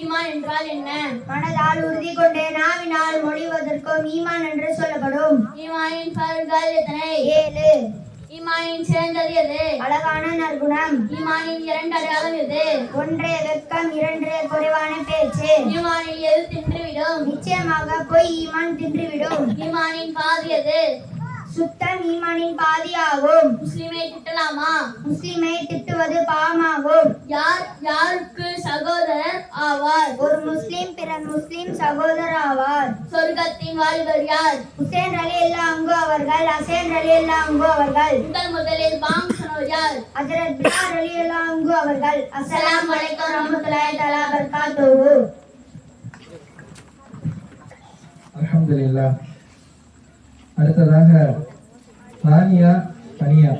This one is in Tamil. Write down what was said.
ஈமான் என்றால் என்ன மனதால் உறுதி கொண்டு நாவினால் மொழிவதற்கும் ஈமான் என்று சொல்லப்படும். ஈமானின் பலன்கள் எத்தனை? ஏழு. ஈமானின் சிறந்தது எது? அழகான நற்குணம். ஈமானின் இரண்டு அடையாளம் எது? ஒன்றே வெட்கம் இரண்டு குறைவான பேச்சு. ஈமானில் எது தின்றுவிடும்? நிச்சயமாக பொய் ஈமான் தின்றுவிடும். ஈமானின் பாதி எது? சுத்தம் ஈமானின் பாதி ஆகும் முஸ்லிமை திட்டலாமா? முஸ்லிமை திட்டுவது பாவமாகும். யார் யாருக்கு சகோதரர் ஆவார்? ஒரு முஸ்லிம் பிற முஸ்லிம் சகோதரர் ஆவார். சொர்க்கத்தின் வாலிபர் யார்? ஹுசேன் அலி அல்லா அங்கு அவர்கள் ஹசேன் அலி அல்லா அங்கு அவர்கள். முதல் முதலில் பாங் சொன்னவர் யார்? ஹஜரத் பிலால் அலி அல்லா அங்கு அவர்கள். அஸ்ஸலாமு அலைக்கும் ரஹ்மத்துல்லாஹி தஆலா பரகாத்துஹு அல்ஹம்துலில்லாஹ். அடுத்ததாக தானியா தனியா.